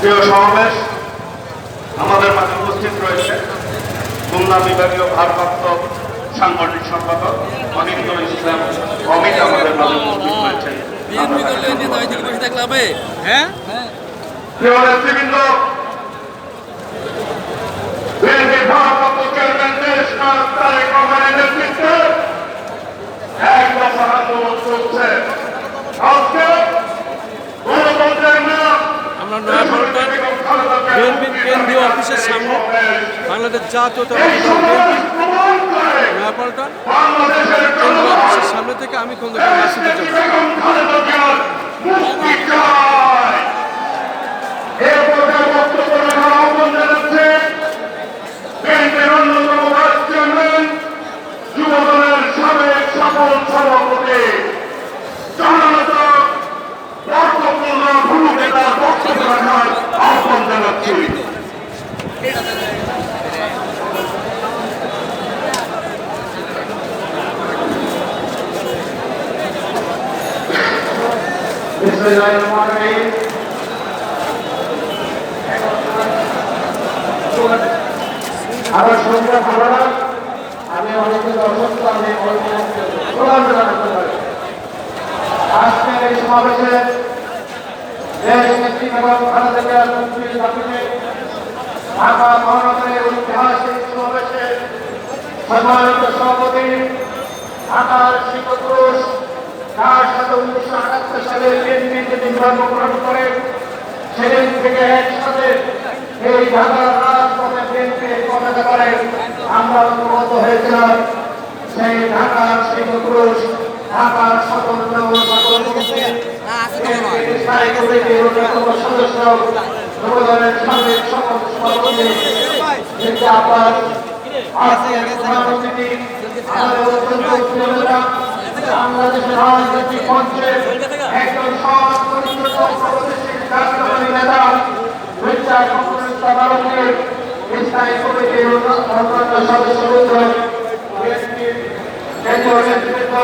প্রিয় সমাবেশ আমাদের মাঝে উপস্থিত রয়েছে খুলনা বিভাগীয় ভারপ্রাপ্ত সাংগঠনিক সম্পাদক অনিন্দ ইসলাম অমিত আমাদের মাঝে উপস্থিত রয়েছেন। হ্যাঁ? প্রিয় নেতৃবৃন্দ এক আন্দোলন চলছে অফিসের সামনে বাংলাদেশ জাতীয় অফিসের সামনে থেকে আমি খন্দকার মাসুদের আমার সঙ্গে ভালো না আমি অনেকে দর্শক আমি আজকের এই সমাবেশে ঢাকা মহানগরের ঐতিহাসিক সমাবেশে সম্মানিত সভাপতি ঢাকার শিক্ষপুরুষ তার সাথে উনিশশো আটাত্তর সালে বিএনপিতে জন্মগ্রহণ করে, সেদিন থেকে একসাথে এই ঢাকার রাজপথে বিএনপির পতাকা সেই ঢাকার ঢাকার সদস্য, যুবদলের সাবেক সকল আব্বাস আমাদের অত্যন্ত বাংলাদেশের রাজনৈতিক মঞ্চে একজন নেতা মির্জা ফখরুল ইসলাম স্থায়ী কমিটির অন্যান্য সদস্যবৃন্দ নেতৃত্ব